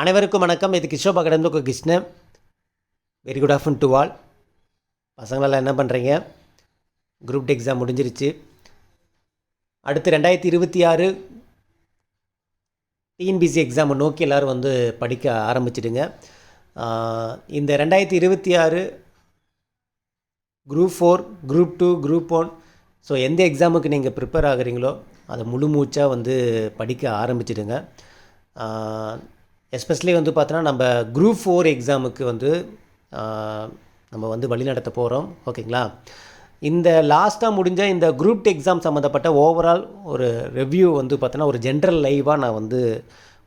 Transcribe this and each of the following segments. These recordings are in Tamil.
அனைவருக்கும் வணக்கம். இது கிஷோபா கடந்து Krishnan. Very good afternoon to all பசங்களெல்லாம் என்ன பண்ணுறீங்க குரூப் டே எக்ஸாம் முடிஞ்சிருச்சு. அடுத்து ரெண்டாயிரத்தி இருபத்தி ஆறு டிஎன்பிசி எக்ஸாமை நோக்கி எல்லோரும் வந்து படிக்க ஆரம்பிச்சிடுங்க. இந்த ரெண்டாயிரத்தி இருபத்தி ஆறு group four group two group one so எந்த எக்ஸாமுக்கு நீங்கள் ப்ரிப்பேர் ஆகுறீங்களோ அதை முழு மூச்சாக வந்து படிக்க ஆரம்பிச்சிடுங்க. எஸ்பெஷலி வந்து பார்த்தோன்னா நம்ம குரூப் ஃபோர் எக்ஸாமுக்கு வந்து நம்ம வந்து வழிநடத்த போகிறோம் ஓகேங்களா இந்த லாஸ்ட்டாக முடிஞ்ச இந்த குரூப் எக்ஸாம் சம்மந்தப்பட்ட ஓவரால் ஒரு ரிவ்யூ வந்து பார்த்தோன்னா ஒரு ஜென்ரல் லைவாக நான் வந்து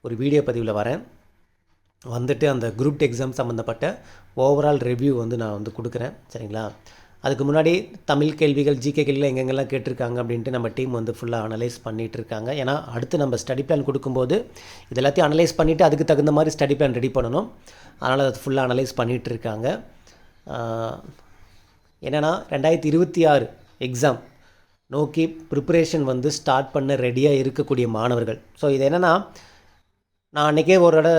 ஒரு வீடியோ பதிவில் வரேன். வந்துட்டு அந்த குரூப் எக்ஸாம் சம்மந்தப்பட்ட ஓவரால் ரிவ்யூ வந்து நான் வந்து கொடுக்குறேன். சரிங்களா? அதுக்கு முன்னாடி தமிழ் கேள்விகள் ஜிகே கேள்விகள் எங்கெங்கெல்லாம் கேட்டிருக்காங்க அப்படின்ட்டு நம்ம டீம் வந்து ஃபுல்லாக அனலைஸ் பண்ணிகிட்டு இருக்காங்க ஏன்னா அடுத்து நம்ம ஸ்டடி பிளான் கொடுக்கும்போது இது எல்லாத்தையும் அனலைஸ் பண்ணிவிட்டு அதுக்கு தகுந்த மாதிரி ஸ்டடி பிளான் ரெடி பண்ணணும். அதனால் அது ஃபுல்லாக அனலைஸ் பண்ணிகிட்டு இருக்காங்க என்னென்னா ரெண்டாயிரத்தி இருபத்தி ஆறு எக்ஸாம் நோக்கி ப்ரிப்பரேஷன் வந்து ஸ்டார்ட் பண்ண ரெடியாக இருக்கக்கூடிய மாணவர்கள். ஸோ இது என்னென்னா நான் அன்றைக்கே ஒரு இட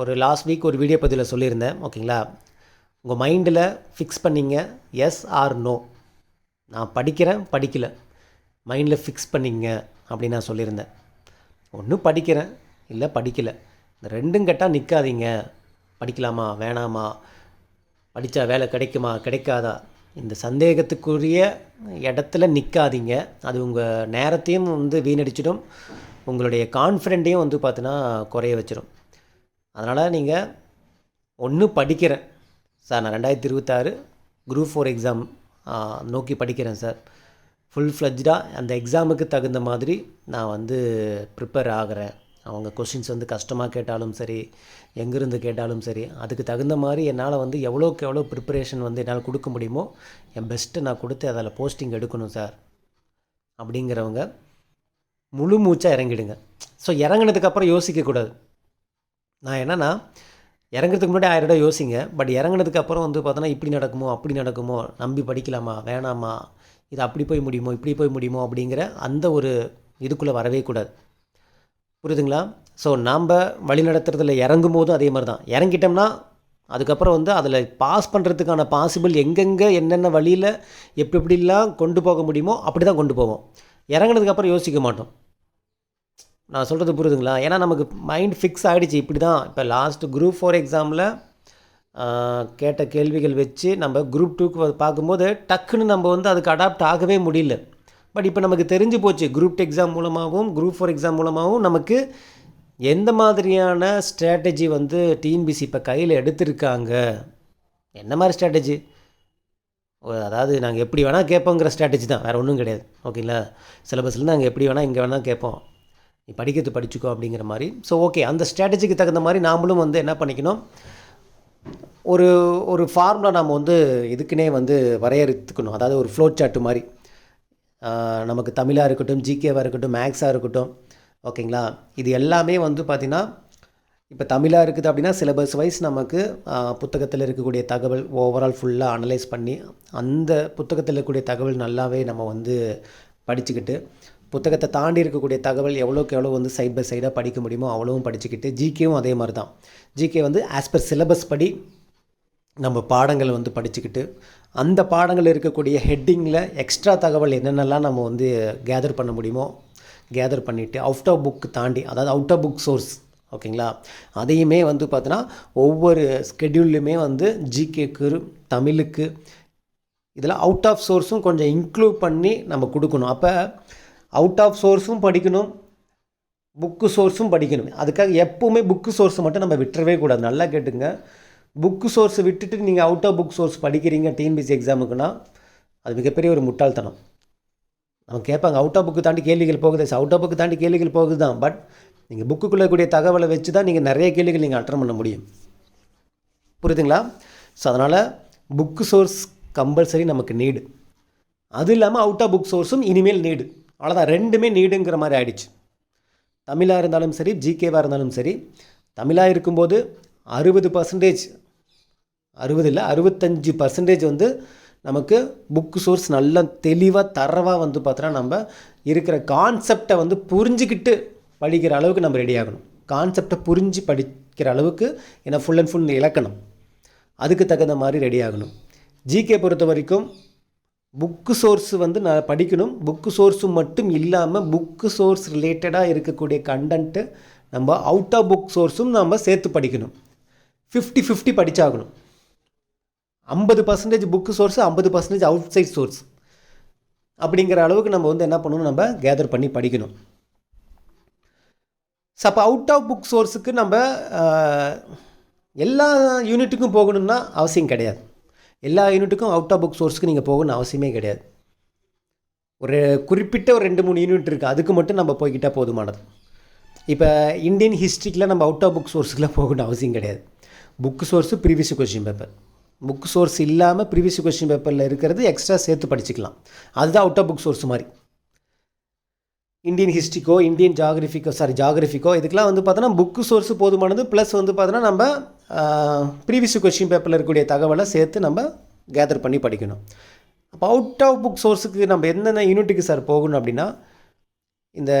ஒரு லாஸ்ட் வீக் ஒரு வீடியோ பதிவில் சொல்லியிருந்தேன் ஓகேங்களா உங்கள் மைண்டில் ஃபிக்ஸ் பண்ணிங்க எஸ் ஆர் நோ நான் படிக்கிறேன் படிக்கல. மைண்டில் ஃபிக்ஸ் பண்ணிங்க அப்படின்னு நான் சொல்லியிருந்தேன். ஒன்றும் படிக்கிறேன் இல்லை படிக்கல. இந்த ரெண்டும் கேட்டால் நிற்காதீங்க படிக்கலாமா வேணாமா? படித்தா வேலை கிடைக்குமா கிடைக்காதா? இந்த சந்தேகத்துக்குரிய இடத்துல நிற்காதீங்க அது உங்கள் நேரத்தையும் வந்து வீணடிச்சிடும். உங்களுடைய கான்ஃபிடென்ட்டையும் வந்து பார்த்தீங்கன்னா குறைய வச்சிடும் அதனால் நீங்கள் ஒன்று படிக்கிறேன் சார் நான் ரெண்டாயிரத்தி இருபத்தாறு குரூப் ஃபோர் எக்ஸாம் நோக்கி படிக்கிறேன் சார். ஃபுல் ஃப்ளஜ்டாக அந்த எக்ஸாமுக்கு தகுந்த மாதிரி நான் வந்து ப்ரிப்பேர் ஆகிறேன். அவங்க கொஷின்ஸ் வந்து கஷ்டமாக கேட்டாலும் சரி எங்கேருந்து கேட்டாலும் சரி அதுக்கு தகுந்த மாதிரி என்னால் வந்து எவ்வளோக்கு எவ்வளோ ப்ரிப்பரேஷன் வந்து என்னால் கொடுக்க முடியுமோ என் பெஸ்ட்டை நான் கொடுத்து அதில் போஸ்டிங் எடுக்கணும் சார். அப்படிங்கிறவங்க முழு மூச்சாக இறங்கிடுங்க. ஸோ இறங்குனதுக்கப்புறம் யோசிக்கக்கூடாது. நான் என்னென்னா இறங்குறதுக்கு முன்னாடி ஆயிரம் இடம் யோசிங்க. பட் இறங்குனதுக்கு அப்புறம் வந்து பார்த்தோன்னா இப்படி நடக்குமோ அப்படி நடக்குமோ நம்பி படிக்கலாமா வேணாமா இது அப்படி போய் முடியுமோ இப்படி போய் முடியுமோ அப்படிங்கிற அந்த ஒரு இதுக்குள்ளே வரவே கூடாது. புரியுதுங்களா? ஸோ நாம் வழி நடத்துறதுல இறங்கும் போதும் அதே மாதிரி தான் இறங்கிட்டோம்னா அதுக்கப்புறம் வந்து அதில் பாஸ் பண்ணுறதுக்கான பாசிபிள் எங்கெங்கே என்னென்ன வழியில் எப்படி எப்படிலாம் கொண்டு போக முடியுமோ அப்படி தான் கொண்டு போவோம். இறங்குனதுக்கப்புறம் யோசிக்க மாட்டோம். நான் சொல்கிறது புரியுதுங்களா? ஏன்னா நமக்கு மைண்ட் ஃபிக்ஸ் ஆகிடுச்சு இப்படி தான் இப்போ லாஸ்ட் குரூப் ஃபோர் எக்ஸாமில் கேட்ட கேள்விகள் வச்சு நம்ம குரூப் டூக்கு பார்க்கும்போது டக்குன்னு நம்ம வந்து அதுக்கு அடாப்ட் ஆகவே முடியல. பட் இப்போ நமக்கு தெரிஞ்சு போச்சு. குரூப் எக்ஸாம் மூலமாகவும் குரூப் ஃபோர் எக்ஸாம் மூலமாகவும் நமக்கு எந்த மாதிரியான ஸ்ட்ராட்டஜி வந்து டிஎன்பிசி இப்போ கையில் எடுத்திருக்காங்க? என்ன மாதிரி ஸ்ட்ராட்டஜி அதாவது நாங்கள் எப்படி வேணால் கேட்போங்கிற ஸ்ட்ராட்டஜி தான். வேறு ஒன்றும் கிடையாது. ஓகேங்களா? சிலபஸில் நாங்கள் எப்படி வேணால் இங்கே வேணால் கேட்போம் நீ படிக்கிறது படிச்சுக்கோ அப்படிங்கிற மாதிரி. ஸோ ஓகே அந்த ஸ்ட்ராட்டஜிக்கு தகுந்த மாதிரி நாமளும் வந்து என்ன பண்ணிக்கணும்? ஒரு ஒரு ஃபார்முலா நாம் வந்து இதுக்குன்னே வந்து வரையறுத்துக்கணும். அதாவது ஒரு ஃப்ளோ சார்ட் மாதிரி. நமக்கு தமிழாக இருக்கட்டும் ஜிகேவாக இருக்கட்டும் மேக்ஸாக இருக்கட்டும். ஓகேங்களா இது எல்லாமே வந்து பார்த்திங்கன்னா இப்போ தமிழாக இருக்குது அப்படின்னா சிலபஸ் வைஸ் நமக்கு புத்தகத்தில் இருக்கக்கூடிய தகவல் ஓவரால் ஃபுல்லாக அனலைஸ் பண்ணி அந்த புத்தகத்தில் இருக்கக்கூடிய தகவல் நல்லாவே நம்ம வந்து படிச்சுக்கிட்டு புத்தகத்தை தாண்டி இருக்கக்கூடிய தகவல் எவ்வளோக்கு எவ்வளோ வந்து சைட் பை சைடாக படிக்க முடியுமோ அவ்வளோவும் படிச்சுக்கிட்டு ஜிகேவும் அதே மாதிரி தான் ஜிகே வந்து ஆஸ் பர் சிலபஸ் படி நம்ம பாடங்கள் வந்து படிச்சுக்கிட்டு அந்த பாடங்கள் இருக்கக்கூடிய ஹெட்டிங்கில் எக்ஸ்ட்ரா தகவல் என்னென்னலாம் நம்ம வந்து கேதர் பண்ண முடியுமோ கேதர் பண்ணிவிட்டு அவுட் ஆஃப் புக் தாண்டி அதாவது அவுட் ஆஃப் புக் சோர்ஸ் ஓகேங்களா அதையுமே வந்து பார்த்தோன்னா ஒவ்வொரு ஸ்கெடியூல்லையுமே வந்து ஜிகேக்கு தமிழுக்கு இதில் அவுட் ஆஃப் சோர்ஸும் கொஞ்சம் இன்க்ளூட் பண்ணி நம்ம கொடுக்கணும். அப்போ அவுட் ஆஃப் சோர்ஸும் படிக்கணும். புக்கு சோர்ஸும் படிக்கணும். அதுக்காக எப்போவுமே புக்கு சோர்ஸை மட்டும் நம்ம விட்டுறவே கூடாது. நல்லா கேட்டுங்க. புக்கு சோர்ஸை விட்டுட்டு நீங்கள் அவுட் ஆஃப் புக் சோர்ஸ் படிக்கிறீங்க டிஎன்பிசி எக்ஸாமுக்குன்னா அது மிகப்பெரிய ஒரு முட்டாள்தனம். அவங்க கேட்பாங்க அவுட் ஆஃப் புக்கு தாண்டி கேள்விகள் போகுது. அவுட் ஆஃப் புக்கு தாண்டி கேள்விகள் போகுது தான் பட் நீங்கள் புக்குக்குள்ளே கூடிய தகவலை வச்சு தான் நீங்கள் நிறைய கேள்விகள் நீங்கள் அட்டன் பண்ண முடியும். புரியுதுங்களா? ஸோ அதனால் புக்கு சோர்ஸ் கம்பல்சரி நமக்கு நீடு அது இல்லாமல் அவுட் ஆஃப் புக் சோர்ஸும் இனிமேல் நீடு அவ்வளோதான் ரெண்டுமே நீடுங்கிற மாதிரி ஆயிடுச்சு. தமிழாக இருந்தாலும் சரி ஜிகேவாக இருந்தாலும் சரி தமிழாக இருக்கும்போது அறுபது பர்சன்டேஜ் அறுபது இல்லை அறுபத்தஞ்சு பர்சன்டேஜ் வந்து நமக்கு புக் சோர்ஸ் நல்லா தெளிவாக தரவாக வந்து பார்த்தோன்னா நம்ம இருக்கிற கான்செப்டை வந்து புரிஞ்சுக்கிட்டு படிக்கிற அளவுக்கு நம்ம ரெடி ஆகணும். கான்செப்டை புரிஞ்சு படிக்கிற அளவுக்கு ஏன்னா ஃபுல் அண்ட் ஃபுல் இலக்கணம். அதுக்கு தகுந்த மாதிரி ரெடி ஆகணும். ஜிகே பொறுத்த வரைக்கும் புக்கு சோர்ஸு வந்து நான் படிக்கணும். புக்கு சோர்ஸு மட்டும் இல்லாமல் புக்கு சோர்ஸ் ரிலேட்டடாக இருக்கக்கூடிய கண்டென்ட்டு நம்ம அவுட் ஆஃப் புக் சோர்ஸும் நம்ம சேர்த்து படிக்கணும். ஃபிஃப்டி ஃபிஃப்டி படித்தாகணும் ஐம்பது பர்சன்டேஜ் புக்கு சோர்ஸ் ஐம்பது பர்சன்டேஜ் அவுட் சைட் சோர்ஸ் அப்படிங்கிற அளவுக்கு நம்ம வந்து என்ன பண்ணணும்? நம்ம கேதர் பண்ணி படிக்கணும். ஸோ அப்போ அவுட் ஆஃப் புக் சோர்ஸுக்கு நம்ம எல்லா யூனிட்டுக்கும் போகணும்னா அவசியம் கிடையாது. எல்லா யூனிட்டுக்கும் அவுட் ஆஃப் புக் சோர்ஸ்க்கு நீங்கள் போகணும்னு அவசியமே கிடையாது. ஒரு குறிப்பிட்ட ஒரு ரெண்டு மூணு யூனிட் இருக்குது அதுக்கு மட்டும் நம்ம போய்கிட்டால் போதுமானது. இப்போ இந்தியன் ஹிஸ்ட்ரிக்கில் நம்ம அவுட் ஆஃப் புக் சோர்ஸுக்குலாம் போகணும்னு அவசியம் கிடையாது. Book source previous question paper book source இல்லாமல் ப்ரீவியஸ் கொஷின் பேப்பரில் இருக்கிறது எக்ஸ்ட்ரா சேர்த்து படிச்சுக்கலாம். அதுதான் அவுட் ஆஃப் புக் சோர்ஸ் மாதிரி. இந்தியன் ஹிஸ்ட்ரிக்கோ இந்தியன் ஜாகிரஃபிக்கோ சாரி ஜாகிரஃபிக்கோ இதுக்கெல்லாம் வந்து பார்த்தோன்னா புக்கு சோர்ஸ் போதுமானது ப்ளஸ் வந்து பார்த்தோன்னா நம்ம ப்ரீவியஸ் கொஷின் பேப்பரில் இருக்கக்கூடிய தகவலை சேர்த்து நம்ம கேதர் பண்ணி படிக்கணும். அப்போ அவுட் ஆஃப் புக் சோர்ஸுக்கு நம்ம எந்தெந்த யூனிட்டுக்கு சார் போகணும் அப்படின்னா இந்த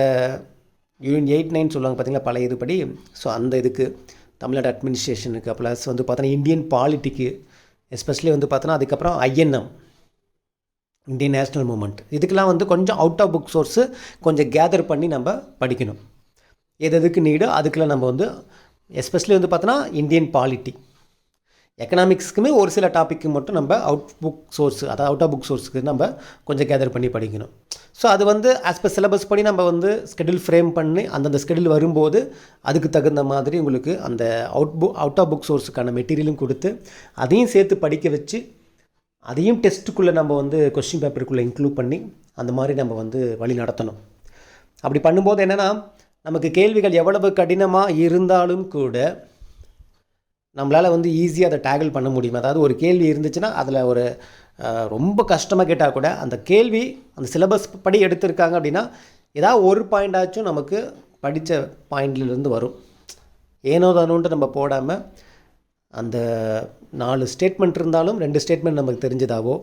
யூனிட் எயிட் நைன் சொல்லுவாங்க பார்த்தீங்களா பழைய இதுபடி. ஸோ அந்த இதுக்கு தமிழ்நாடு அட்மினிஸ்ட்ரேஷனுக்கு ப்ளஸ் வந்து பார்த்தோன்னா இந்தியன் பாலிட்டிக்கு எஸ்பெஷலி வந்து பார்த்தோன்னா அதுக்கப்புறம் ஐஎன்எம் இந்தியன் நேஷ்னல் மூமெண்ட் இதுக்கெல்லாம் வந்து கொஞ்சம் அவுட் ஆஃப் புக் சோர்ஸு கொஞ்சம் கேதர் பண்ணி நம்ம படிக்கணும். எது எதுக்கு நீடோ அதுக்கெல்லாம் நம்ம வந்து எஸ்பெஷலி வந்து பார்த்தோன்னா இந்தியன் பாலிட்டி எக்கனாமிக்ஸ்க்குமே ஒரு சில டாப்பிக்கு மட்டும் நம்ம அவுட் புக் சோர்ஸ் அதாவது அவுட் ஆஃப் புக் சோர்ஸுக்கு நம்ம கொஞ்சம் கேதர் பண்ணி படிக்கணும். ஸோ அது வந்து ஆஸ் பர் சிலபஸ் படி நம்ம வந்து ஸ்கெடியூல் ஃப்ரேம் பண்ணி அந்தந்த ஸ்கெடியூல் வரும்போது அதுக்கு தகுந்த மாதிரி உங்களுக்கு அந்த out book out of book சோர்ஸுக்கான மெட்டீரியலும் கொடுத்து அதையும் சேர்த்து படிக்க வச்சு அதையும் டெஸ்ட்டுக்குள்ளே நம்ம வந்து கொஸ்டின் பேப்பருக்குள்ளே இன்க்ளூட் பண்ணி அந்த மாதிரி நம்ம வந்து வழி நடத்தணும். அப்படி பண்ணும்போது என்னென்னா நமக்கு கேள்விகள் எவ்வளவு கடினமாக இருந்தாலும் கூட நம்மளால் வந்து ஈஸியாக அதை டேகிள் பண்ண முடியும்? அதாவது ஒரு கேள்வி இருந்துச்சுன்னா அதில் ஒரு ரொம்ப கஷ்டமாக கேட்டால் கூட அந்த கேள்வி அந்த சிலபஸ் படி எடுத்திருக்காங்க அப்படின்னா ஏதாவது ஒரு பாயிண்டாச்சும் நமக்கு படித்த பாயிண்ட்லேருந்து வரும். ஏனோ தானோன்ட்டு நம்ம போடாமல் அந்த நாலு ஸ்டேட்மெண்ட் இருந்தாலும் ரெண்டு ஸ்டேட்மெண்ட் நமக்கு தெரிஞ்சதாவோ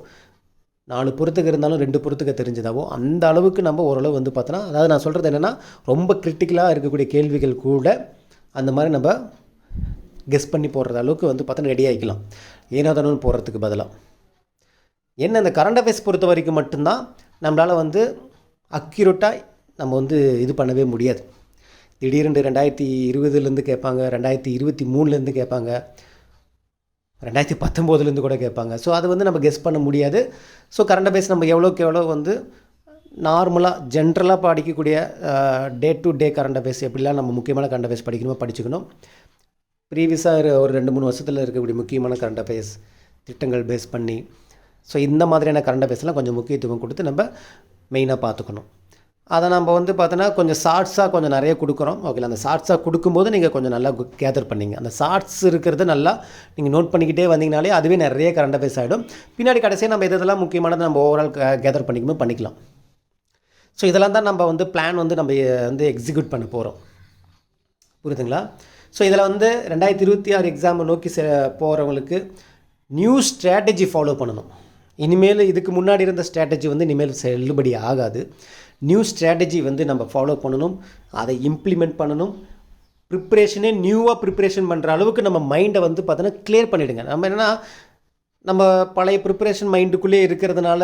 நாலு பொறுத்துக்கு இருந்தாலும் ரெண்டு பொறுத்துக்க தெரிஞ்சதாவோ அந்த அளவுக்கு நம்ம ஓரளவு வந்து பார்த்தோன்னா அதாவது நான் சொல்கிறது என்னென்னா ரொம்ப கிரிட்டிக்கலாக இருக்கக்கூடிய கேள்விகள் கூட அந்த மாதிரி நம்ம கெஸ் பண்ணி போடுற அளவுக்கு வந்து பார்த்தோன்னா ரெடி ஆகிக்கலாம் ஏனாதானு போடுறதுக்கு பதிலாக என்ன இந்த கரண்ட் அஃபேர்ஸ் பொறுத்த வரைக்கும் மட்டும்தான் நம்மளால் வந்து அக்யூரேட்டாக நம்ம வந்து இது பண்ணவே முடியாது. திடீர்னு ரெண்டாயிரத்தி இருபதுலேருந்து கேட்பாங்க ரெண்டாயிரத்தி இருபத்தி மூணுலேருந்து கேட்பாங்க ரெண்டாயிரத்தி பத்தொம்போதுலேருந்து கூட கேட்பாங்க. ஸோ அது வந்து நம்ம கெஸ் பண்ண முடியாது. ஸோ கரண்ட் அஃபேர்ஸ் நம்ம எவ்வளோக்கு எவ்வளோ வந்து நார்மலாக ஜென்ரலாக படிக்கக்கூடிய day to day current affairs எப்படிலாம் நம்ம முக்கியமான கரண்ட் அஃபேர்ஸ் படிக்கணுமோ படிச்சுக்கணும். ப்ரீவியஸாக ஒரு ரெண்டு மூணு வருஷத்தில் இருக்கக்கூடிய முக்கியமான கரண்ட் அஃபேர்ஸ் திட்டங்கள் பேஸ் பண்ணி ஸோ இந்த மாதிரியான கரண்ட் அஃபேர்ஸ்லாம் கொஞ்சம் முக்கியத்துவம் கொடுத்து நம்ம மெயினாக பார்த்துக்கணும். அதை நம்ம வந்து பார்த்தோன்னா கொஞ்சம் ஷார்ட்ஸாக கொஞ்சம் நிறைய கொடுக்குறோம். ஓகேங்களா அந்த ஷார்ட்ஸாக கொடுக்கும்போது நீங்கள் கொஞ்சம் நல்லா கேதர் பண்ணிங்க. அந்த ஷார்ட்ஸ் இருக்கிறது நல்லா நீங்கள் நோட் பண்ணிக்கிட்டே வந்தீங்கனாலே அதுவே நிறைய கரண்ட் அஃபேர்ஸ் ஆகிடும் பின்னாடி கடைசியாக நம்ம இதெல்லாம் எதெல்லாம் முக்கியமானது நம்ம ஓவரால் கேதர் பண்ணிக்கணும் பண்ணிக்கலாம். ஸோ இதெல்லாம் தான் நம்ம வந்து பிளான் வந்து நம்ம வந்து எக்ஸிக்யூட் பண்ண போகிறோம் புரியுதுங்களா? ஸோ இதில் வந்து ரெண்டாயிரத்தி இருபத்தி ஆறு எக்ஸாமை நோக்கி செ போகிறவங்களுக்கு நியூ ஸ்ட்ராட்டஜி ஃபாலோ பண்ணணும். இனிமேல் இதுக்கு முன்னாடி இருந்த ஸ்ட்ராட்டஜி வந்து இனிமேல் செல்லுபடி ஆகாது. நியூ ஸ்ட்ராட்டஜி வந்து நம்ம ஃபாலோ பண்ணணும். அதை இம்ப்ளிமெண்ட் பண்ணணும். ப்ரிப்ரேஷனே நியூவாக ப்ரிப்ரேஷன் பண்ணுற அளவுக்கு நம்ம மைண்டை வந்து பார்த்தோன்னா கிளியர் பண்ணிவிடுங்க நம்ம என்னென்னா நம்ம பழைய ப்ரிப்ரேஷன் மைண்டுக்குள்ளே இருக்கிறதுனால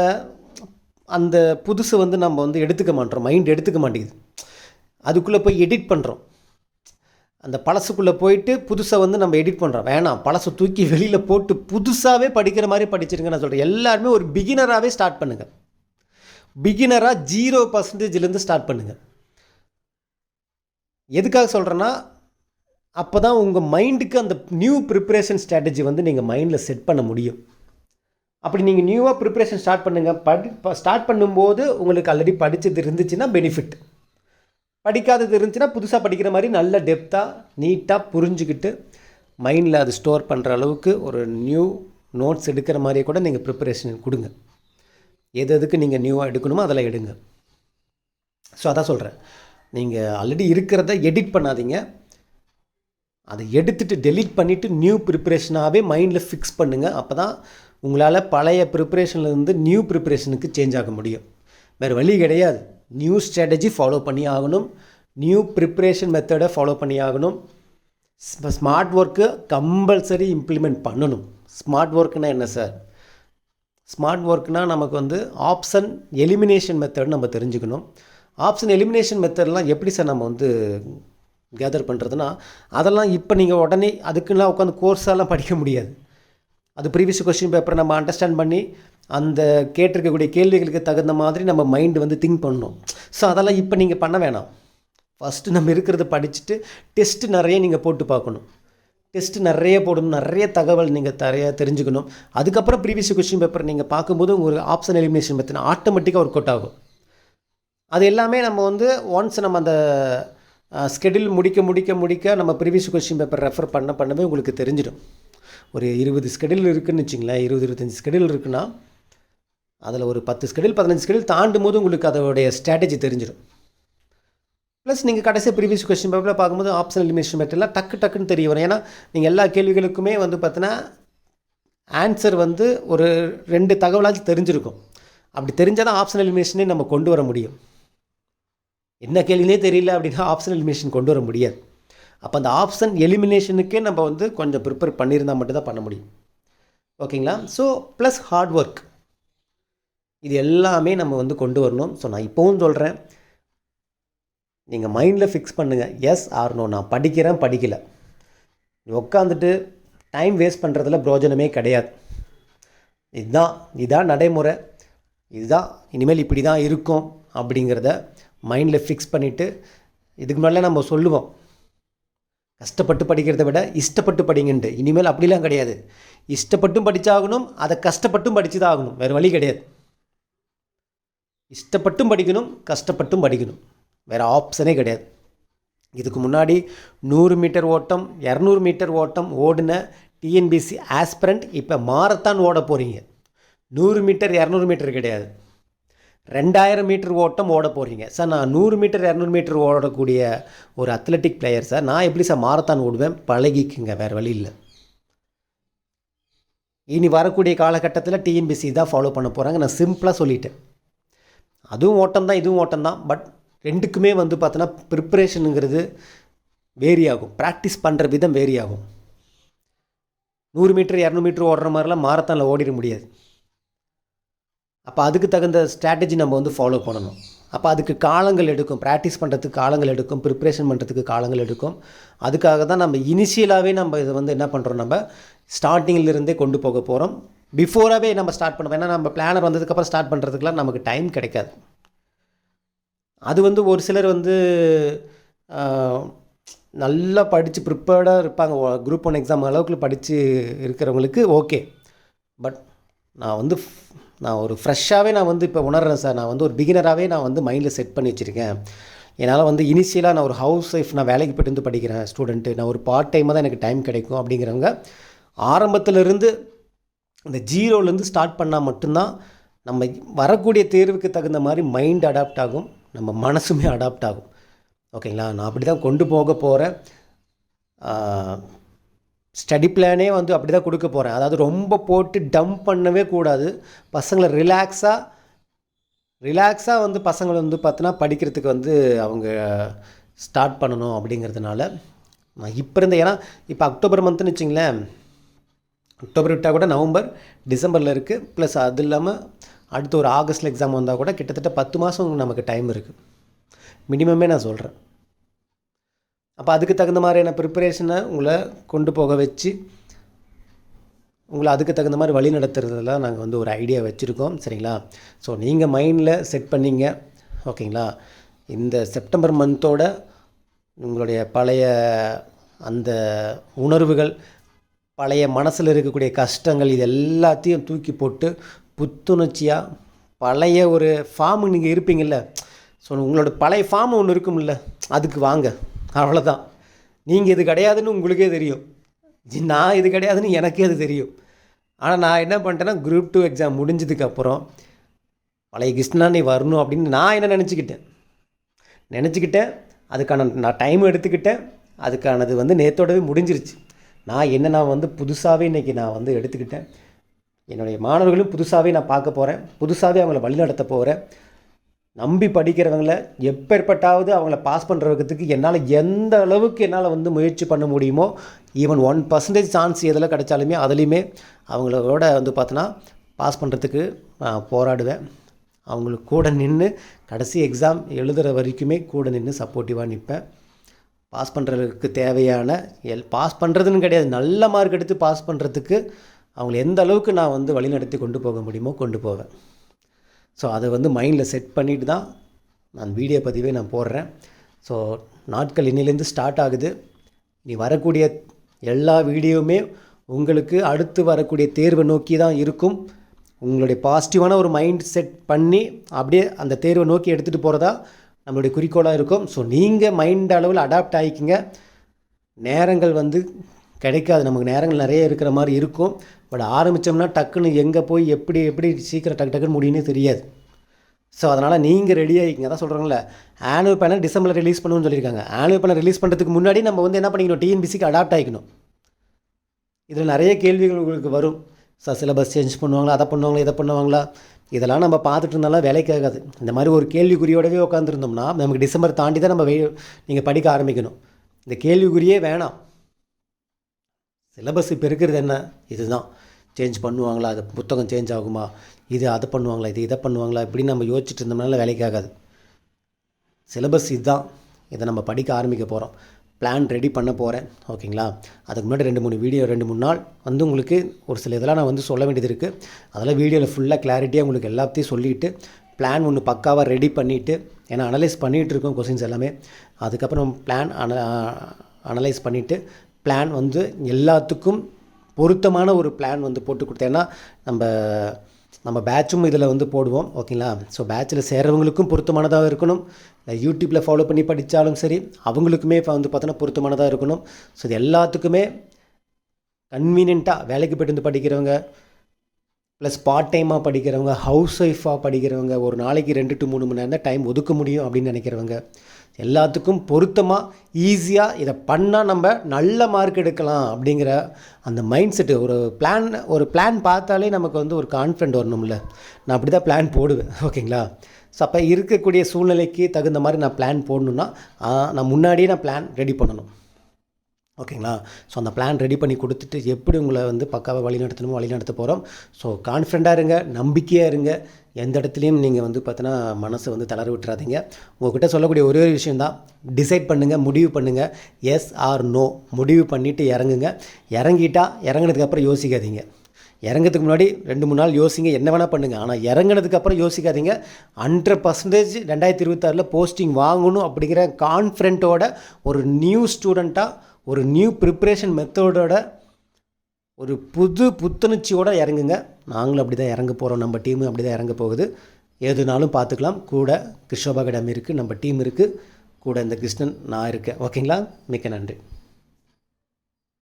அந்த புதுசு வந்து நம்ம வந்து எடுத்துக்க மாட்டோம். மைண்ட் எடுத்துக்க மாட்டேங்குது. அதுக்குள்ளே போய் எடிட் பண்ணுறோம் அந்த பழசுக்குள்ளே போயிட்டு புதுசை வந்து நம்ம எடிட் பண்ணுறோம் வேணாம் பழசை தூக்கி வெளியில் போட்டு புதுசாகவே படிக்கிற மாதிரி படிச்சிருங்க நான் சொல்கிறேன் எல்லாருமே ஒரு பிகினராகவே ஸ்டார்ட் பண்ணுங்கள் பிகினராக ஜீரோ பர்சன்டேஜ்லேருந்து ஸ்டார்ட் பண்ணுங்கள் எதுக்காக சொல்கிறேன்னா அப்போ தான் உங்கள் மைண்டுக்கு அந்த நியூ ப்ரிப்பரேஷன் ஸ்ட்ராட்டஜி வந்து நீங்கள் மைண்டில் செட் பண்ண முடியும். அப்படி நீங்கள் நியூவாக ப்ரிப்பரேஷன் ஸ்டார்ட் பண்ணுங்கள் படி ஸ்டார்ட் பண்ணும்போது உங்களுக்கு ஆல்ரெடி படித்தது இருந்துச்சுன்னா பெனிஃபிட் படிக்காதது இருந்துச்சுன்னா புதுசாக படிக்கிற மாதிரி நல்ல டெப்த்தாக நீட்டாக புரிஞ்சுக்கிட்டு மைண்டில் அது ஸ்டோர் பண்ணுற அளவுக்கு ஒரு நியூ நோட்ஸ் எடுக்கிற மாதிரியே கூட நீங்கள் ப்ரிப்பரேஷன் கொடுங்க. எது எதுக்கு நீங்கள் நியூவாக எடுக்கணுமோ அதில் எடுங்க. ஸோ அதான் சொல்கிறேன் நீங்கள் ஆல்ரெடி இருக்கிறத எடிட் பண்ணாதீங்க. அதை எடுத்துட்டு டெலிட் பண்ணிவிட்டு நியூ ப்ரிப்பரேஷனாகவே மைண்டில் ஃபிக்ஸ் பண்ணுங்கள் அப்போ தான் உங்களால் பழைய ப்ரிப்பரேஷன்லேருந்து நியூ ப்ரிப்பரேஷனுக்கு சேஞ்ச் ஆக முடியும். வேறு வழி கிடையாது. நியூ ஸ்ட்ராட்டஜி ஃபாலோ பண்ணி ஆகணும். நியூ ப்ரிப்பரேஷன் மெத்தடை ஃபாலோ பண்ணி ஆகணும். ஸ்மார்ட் ஒர்க்கு கம்பல்சரி இம்ப்ளிமெண்ட் பண்ணணும். ஸ்மார்ட் ஒர்க்குன்னா என்ன சார் ஸ்மார்ட் ஒர்க்னால் நமக்கு வந்து ஆப்ஷன் எலிமினேஷன் மெத்தட் நம்ம தெரிஞ்சுக்கணும். ஆப்ஷன் எலிமினேஷன் மெத்தட்லாம் எப்படி சார் நம்ம வந்து கேதர் பண்ணுறதுனா அதெல்லாம் இப்போ நீங்கள் உடனே அதுக்குலாம் உட்காந்து கோர்ஸெல்லாம் படிக்க முடியாது. அது ப்ரீவியஸ் கொஸ்டின் பேப்பரை நம்ம அண்டர்ஸ்டாண்ட் பண்ணி அந்த கேட்டிருக்கக்கூடிய கேள்விகளுக்கு தகுந்த மாதிரி நம்ம மைண்டு வந்து திங்க் பண்ணணும். ஸோ அதெல்லாம் இப்போ நீங்கள் பண்ண வேணாம். ஃபஸ்ட்டு நம்ம இருக்கிறத படிச்சுட்டு டெஸ்ட்டு நிறைய நீங்கள் போட்டு பார்க்கணும். டெஸ்ட்டு நிறைய போடணும் நிறைய தகவல் நீங்கள் நிறைய தெரிஞ்சுக்கணும். அதுக்கப்புறம் ப்ரீவியஸ் கொஸ்டின் பேப்பர் நீங்கள் பார்க்கும்போது உங்களுக்கு ஆப்ஷன் எலிமினேஷன் பற்றின ஆட்டோமேட்டிக்காக ஒர்க் அவுட் ஆகும். அது எல்லாமே நம்ம வந்து ஒன்ஸ் நம்ம அந்த ஸ்கெடியூல் முடிக்க முடிக்க முடிக்க நம்ம ப்ரீவியஸ் கொஸ்டின் பேப்பர் ரெஃபர் பண்ண பண்ணவே உங்களுக்கு தெரிஞ்சிடும். ஒரு இருபது ஸ்கெடியூல் இருக்குதுன்னு வச்சிங்களேன் இருபது இருபத்தஞ்சி ஸ்கெடியூல் இருக்குன்னா அதில் ஒரு பத்து ஸ்கெடியூல் பதினஞ்சு ஸ்கெடியூல் தாண்டும் போது உங்களுக்கு அதோடைய ஸ்ட்ராட்டஜி தெரிஞ்சிடும். ப்ளஸ் நீங்கள் கடைசி ப்ரீவியஸ் கொஸ்டின் பேப்பரில் பார்க்கும்போது ஆப்ஷனல் எலிமினேஷன் மெத்தட்லாம் டக்கு டக்குன்னு தெரிய வரும். ஏன்னா நீங்கள் எல்லா கேள்விகளுக்குமே வந்து பார்த்தீங்கன்னா ஆன்சர் வந்து ஒரு ரெண்டு தகவலாச்சும் தெரிஞ்சிருக்கும். அப்படி தெரிஞ்சால் தான் ஆப்ஷனல் எலிமினேஷனே நம்ம கொண்டு வர முடியும். என்ன கேள்வினே தெரியல அப்படின்னா ஆப்ஷனல் எலிமினேஷன் கொண்டு வர முடியாது. அப்போ அந்த ஆப்ஷன் எலிமினேஷனுக்கே நம்ம வந்து கொஞ்சம் ப்ரிப்பேர் பண்ணியிருந்தால் மட்டும்தான் பண்ண முடியும். ஓகேங்களா? ஸோ ப்ளஸ் ஹார்ட் ஒர்க் இது எல்லாமே நம்ம வந்து கொண்டு வரணும். ஸோ நான் இப்போவும் சொல்கிறேன் நீங்கள் மைண்டில் ஃபிக்ஸ் பண்ணுங்கள் எஸ் ஆர்னோ நான் படிக்கிறேன் படிக்கலை. உட்காந்துட்டு டைம் வேஸ்ட் பண்ணுறதுல பிரோஜனமே கிடையாது. இதுதான் இதுதான் நடைமுறை. இதுதான் இனிமேல் இப்படி தான் இருக்கும் அப்படிங்கிறத மைண்டில் ஃபிக்ஸ் பண்ணிவிட்டு இதுக்கு முன்னாடிலாம் நம்ம சொல்லுவோம். கஷ்டப்பட்டு படிக்கிறத விட இஷ்டப்பட்டு படிங்கன்ட்டு. இனிமேல் அப்படிலாம் கிடையாது. இஷ்டப்பட்டும் படித்தாகணும் அதை கஷ்டப்பட்டும் படித்து தான் ஆகணும். வேறு வழி கிடையாது. இஷ்டப்பட்டும் படிக்கணும் கஷ்டப்பட்டும் படிக்கணும். வேறு ஆப்ஷனே கிடையாது. இதுக்கு முன்னாடி நூறு மீட்டர் ஓட்டம் இரநூறு மீட்டர் ஓட்டம் ஓடின டிஎன்பிசி ஆஸ்பிரண்ட் இப்போ மாரத்தான் ஓட போகிறீங்க நூறு மீட்டர் இரநூறு மீட்டர் கிடையாது. ரெண்டாயிரம் மீட்டர் ஓட்டம் ஓட போகிறீங்க சார் நான் நூறு மீட்டர் இரநூறு மீட்டர் ஓடக்கூடிய ஒரு அத்லெட்டிக் பிளேயர் சார் நான் எப்படி சார் மாரத்தான் ஓடுவேன்? பழகிக்குங்க வேறு வழி இல்லை. இனி வரக்கூடிய காலகட்டத்தில் டிஎன்பிசி தான் ஃபாலோ பண்ண போகிறாங்க நான் சிம்பிளாக சொல்லிட்டேன். அதுவும் ஓட்டம் தான் இதுவும் ஓட்டம் தான் பட் ரெண்டுக்குமே வந்து பார்த்தோன்னா ப்ரிப்ரேஷனுங்கிறது வேரி ஆகும் ப்ராக்டிஸ் பண்ணுற விதம் வேரி ஆகும் நூறு மீட்டர் இரநூறு மீட்டர் ஓடுற மாதிரிலாம் மாரத்தானில் ஓடிட முடியாது. அப்போ அதுக்கு தகுந்த ஸ்ட்ராட்டஜி நம்ம வந்து ஃபாலோ பண்ணணும். அப்போ அதுக்கு காலங்கள் எடுக்கும். ப்ராக்டிஸ் பண்ணுறதுக்கு காலங்கள் எடுக்கும். ப்ரிப்ரேஷன் பண்ணுறதுக்கு காலங்கள் எடுக்கும். அதுக்காக தான் நம்ம இனிஷியலாகவே நம்ம இதை வந்து என்ன பண்ணுறோம் நம்ம ஸ்டார்டிங்கிலிருந்தே கொண்டு போக போகிறோம் பிஃபோராகவே நம்ம ஸ்டார்ட் பண்ணுவோம். ஏன்னா நம்ம பிளானர் வந்ததுக்கப்புறம் ஸ்டார்ட் பண்ணுறதுக்குலாம் நமக்கு டைம் கிடைக்காது. அது வந்து ஒரு சிலர் வந்து நல்லா படித்து ப்ரிப்பேர்டாக இருப்பாங்க. குரூப் ஒன் எக்ஸாம் அளவுக்கு படித்து இருக்கிறவங்களுக்கு ஓகே பட் நான் வந்து நான் ஒரு ஃப்ரெஷ்ஷாகவே நான் வந்து இப்போ உணர்றேன் சார் நான் வந்து ஒரு பிகினராகவே நான் வந்து மைண்டில் செட் பண்ணி வச்சுருக்கேன். என்னால் வந்து இனிஷியலாக நான் ஒரு ஹவுஸ் ஒய்ஃப் நான் வேலைக்கு போய்ட்டு வந்து படிக்கிறேன் ஸ்டூடெண்ட்டு நான் ஒரு பார்ட் டைமாக தான் எனக்கு டைம் கிடைக்கும் அப்படிங்கிறவங்க ஆரம்பத்திலிருந்து இந்த ஜீரோலேருந்து ஸ்டார்ட் பண்ணால் மட்டும்தான் நம்ம வரக்கூடிய தேர்வுக்கு தகுந்த மாதிரி மைண்ட் அடாப்ட் ஆகும். நம்ம மனசுமே அடாப்ட் ஆகும். ஓகேங்களா நான் அப்படி தான் கொண்டு போக போகிறேன் ஸ்டடி பிளானே வந்து அப்படி தான் கொடுக்க போகிறேன் அதாவது ரொம்ப போட்டு டம்ப் பண்ணவே கூடாது. பசங்களை ரிலாக்ஸாக ரிலாக்ஸாக வந்து பசங்களை வந்து பார்த்தோன்னா படிக்கிறதுக்கு வந்து அவங்க ஸ்டார்ட் பண்ணணும் அப்படிங்கிறதுனால நான் இப்போ இருந்த ஏன்னா இப்போ அக்டோபர் மந்த்னு வச்சிங்களேன். அக்டோபர் விட்டால் கூட நவம்பர் டிசம்பரில் இருக்குது ப்ளஸ் அது இல்லாமல் அடுத்து ஒரு ஆகஸ்ட்டில் எக்ஸாம் வந்தால் கூட கிட்டத்தட்ட பத்து மாதம் நமக்கு டைம் இருக்குது மினிமமே நான் சொல்கிறேன் அப்போ அதுக்கு தகுந்த மாதிரியான ப்ரிப்பரேஷனை உங்களை கொண்டு போக வச்சு உங்களை அதுக்கு தகுந்த மாதிரி வழி நடத்துறதுலாம் நாங்கள் வந்து ஒரு ஐடியா வச்சுருக்கோம். சரிங்களா? ஸோ நீங்கள் மைண்டில் செட் பண்ணிங்க. ஓகேங்களா? இந்த செப்டம்பர் மந்தோட உங்களுடைய பழைய அந்த உணர்வுகள் பழைய மனசில் இருக்கக்கூடிய கஷ்டங்கள் இது எல்லாத்தையும் தூக்கி போட்டு புத்துணர்ச்சியாக பழைய ஒரு ஃபார்மு நீங்கள் இருப்பீங்கள்ல ஸோ உங்களோட பழைய ஃபார்ம் ஒன்று இருக்கும்ல. அதுக்கு வாங்க. அவ்வளோதான் நீங்கள் இது கிடையாதுன்னு உங்களுக்கே தெரியும். நான் இது கிடையாதுன்னு எனக்கே அது தெரியும். ஆனால் நான் என்ன பண்ணிட்டேன்னா குரூப் டூ எக்ஸாம் முடிஞ்சதுக்கப்புறம் பழைய கிருஷ்ணா நீ வரணும் அப்படின்னு நான் என்ன நினச்சிக்கிட்டேன். நினச்சிக்கிட்டேன். அதுக்கான நான் டைம் எடுத்துக்கிட்டேன். அதுக்கானது வந்து நேற்றோடவே முடிஞ்சிருச்சு. நான் என்ன நான் வந்து புதுசாகவே இன்றைக்கி நான் வந்து எடுத்துக்கிட்டேன். என்னுடைய மாணவர்களும் புதுசாகவே நான் பார்க்க போகிறேன் புதுசாகவே அவங்கள வழிநடத்த போகிறேன் நம்பி படிக்கிறவங்கள எப்பேற்பட்டாவது அவங்கள பாஸ் பண்ணுறதுக்கு என்னால் எந்த அளவுக்கு என்னால் வந்து முயற்சி பண்ண முடியுமோ ஈவன் ஒன் பர்சன்டேஜ் சான்ஸ் எதில் கிடைச்சாலுமே அதுலேயுமே அவங்களோட வந்து பார்த்தோன்னா பாஸ் பண்ணுறதுக்கு நான் போராடுவேன். அவங்களுக்கு கூட நின்று கடைசி எக்ஸாம் எழுதுகிற வரைக்குமே கூட நின்று சப்போர்ட்டிவாக நிற்பேன் பாஸ் பண்ணுறதுக்கு தேவையான எல் பாஸ் பண்ணுறதுன்னு கிடையாது நல்ல மார்க் எடுத்து பாஸ் பண்ணுறதுக்கு அவங்கள எந்த அளவுக்கு நான் வந்து வழிநடத்தி கொண்டு போக முடியுமோ கொண்டு போவேன். ஸோ அதை வந்து மைண்டில் செட் பண்ணிட்டு தான் நான் வீடியோ பதிவே நான் போடுறேன். ஸோ நாட்கள் இன்னிலேருந்து ஸ்டார்ட் ஆகுது. நீ வரக்கூடிய எல்லா வீடியோவுமே உங்களுக்கு அடுத்து வரக்கூடிய தேர்வை நோக்கி தான் இருக்கும். உங்களுடைய பாசிட்டிவான ஒரு மைண்ட் செட் பண்ணி அப்படியே அந்த தேர்வை நோக்கி எடுத்துகிட்டு போகிறதா நம்மளுடைய குறிக்கோளாக இருக்கும். ஸோ நீங்கள் மைண்ட் அளவில் அடாப்ட் ஆகிக்கிங்க நேரங்கள் வந்து கிடைக்காது. நமக்கு நேரங்கள் நிறைய இருக்கிற மாதிரி இருக்கும். பட் ஆரம்பித்தோம்னா டக்குன்னு எங்கே போய் எப்படி எப்படி சீக்கிரம் டக்கு டக்குன்னு முடியும்னே தெரியாது. ஸோ அதனால் நீங்கள் ரெடி ஆகிக்கிங்க தான் சொல்கிறாங்களே ஆனுவல் பேனல் டிசம்பரில் ரிலீஸ் பண்ணணும்னு சொல்லியிருக்காங்க. ஆனுவல் பேனல் ரிலீஸ் பண்ணுறதுக்கு முன்னாடி நம்ம வந்து என்ன பண்ணிக்கணும்? டிஎன்பிசிக்கு அடாப்ட் ஆகிக்கணும் இதில் நிறைய கேள்விகள் உங்களுக்கு வரும். ஸோ சிலபஸ் சேஞ்ச் பண்ணுவாங்களா? அதை பண்ணுவாங்களா? இதை பண்ணுவாங்களா? இதெல்லாம் நம்ம பார்த்துட்டு இருந்தாலும் வேலைக்கு ஆகாது. இந்த மாதிரி ஒரு கேள்விக்குறியோடவே உட்காந்துருந்தோம்னா நமக்கு டிசம்பர் தாண்டி தான் நம்ம வெ நீங்கள் படிக்க ஆரம்பிக்கணும். இந்த கேள்விக்குறியே வேணாம். சிலபஸ் இப்போ இருக்கிறது என்ன? இதுதான். சேஞ்ச் பண்ணுவாங்களா? அது புத்தகம் சேஞ்ச் ஆகுமா? இது அதை பண்ணுவாங்களா? இது இதை பண்ணுவாங்களா? இப்படின்னு நம்ம யோசிச்சுட்டு இருந்தோம்னால வேலைக்கு ஆகாது. சிலபஸ் இதுதான். இதை நம்ம படிக்க ஆரம்பிக்க போகிறோம் பிளான் ரெடி பண்ண போகிறேன் ஓகேங்களா? அதுக்கு முன்னாடி ரெண்டு மூணு வீடியோ ரெண்டு மூணு நாள் வந்து உங்களுக்கு ஒரு சில இதெல்லாம் நான் வந்து சொல்ல வேண்டியது இருக்குது அதெல்லாம் வீடியோவில் ஃபுல்லாக கிளாரிட்டியாக உங்களுக்கு எல்லாத்தையும் சொல்லிவிட்டு பிளான் ஒன்று பக்காவாக ரெடி பண்ணிவிட்டு ஏன்னா அனலைஸ் பண்ணிகிட்டு இருக்கோம் கொஸ்டின்ஸ் எல்லாமே. அதுக்கப்புறம் பிளான் அன அனலைஸ் பண்ணிவிட்டு பிளான் வந்து எல்லாத்துக்கும் பொருத்தமான ஒரு பிளான் வந்து போட்டு கொடுத்தேன்னா நம்ம நம்ம பேட்சும் இதில் வந்து போடுவோம். ஓகேங்களா ஸோ பேட்சில் சேர்றவங்களுக்கும் பொருத்தமானதாக இருக்கணும். இல்லை யூடியூப்பில் ஃபாலோ பண்ணி படித்தாலும் சரி அவங்களுக்குமே இப்போ வந்து பார்த்தோன்னா பொருத்தமானதாக இருக்கணும். ஸோ இது எல்லாத்துக்குமே கன்வீனியண்ட்டாக வேலைக்கு போயிட்டு வந்து படிக்கிறவங்க ப்ளஸ் பார்ட் டைமாக படிக்கிறவங்க ஹவுஸ் ஒய்ஃபாக படிக்கிறவங்க ஒரு நாளைக்கு ரெண்டு டு மூணு மணி நேரம் தான் டைம் ஒதுக்க முடியும் அப்படின்னு நினைக்கிறவங்க. எல்லாத்துக்கும் பொருத்தமாக ஈஸியாக இதை பண்ணால் நம்ம நல்ல மார்க் எடுக்கலாம் அப்படிங்கிற அந்த மைண்ட் செட்டு ஒரு பிளான் ஒரு பிளான் பார்த்தாலே நமக்கு வந்து ஒரு கான்ஃபிடென்ட் வரணும்ல. நான் அப்படி தான் பிளான் போடுவேன் ஓகேங்களா? ஸோ அப்போ இருக்கக்கூடிய சூழ்நிலைக்கு தகுந்த மாதிரி நான் பிளான் போடணுன்னா நான் முன்னாடியே நான் பிளான் ரெடி பண்ணணும். ஓகேங்களா? ஸோ அந்த பிளான் ரெடி பண்ணி கொடுத்துட்டு எப்படி உங்களை வந்து பக்காவாக வழி நடத்தணுமோ வழி நடத்த போகிறோம் ஸோ கான்ஃபிடண்ட்டாக இருங்க நம்பிக்கையாக இருங்க. எந்த இடத்துலையும் நீங்கள் வந்து பார்த்தீங்கன்னா மனசை வந்து தளர விட்டுறாதீங்க. உங்கள்கிட்ட சொல்லக்கூடிய ஒரே ஒரு விஷயந்தான் டிசைட் பண்ணுங்கள் முடிவு பண்ணுங்கள் எஸ் ஆர் நோ முடிவு பண்ணிவிட்டு இறங்குங்க. இறங்கிட்டா இறங்குனதுக்கப்புறம் யோசிக்காதீங்க. இறங்கிறதுக்கு முன்னாடி ரெண்டு மூணு நாள் யோசிங்க என்ன வேணால் பண்ணுங்கள் ஆனால் இறங்குனதுக்கப்புறம் யோசிக்காதீங்க. ஹண்ட்ரட் பர்சன்டேஜ் ரெண்டாயிரத்தி இருபத்தாறில் போஸ்டிங் வாங்கணும் அப்படிங்கிற கான்ஃபிடென்ட்டோட ஒரு நியூ ஸ்டூடெண்ட்டாக ஒரு நியூ ப்ரிப்ரேஷன் மெத்தடோட ஒரு புது புத்துணர்ச்சியோடு இறங்குங்க. நாங்களும் அப்படி தான் இறங்க போகிறோம் நம்ம டீமு அப்படி தான் இறங்க போகுது. எதுனாலும் பார்த்துக்கலாம். கூட கிருஷ்ணோபா அகாடமி இருக்குது நம்ம டீம் இருக்குது கூட இந்த கிருஷ்ணன் நான் இருக்கேன். ஓகேங்களா மிக்க நன்றி.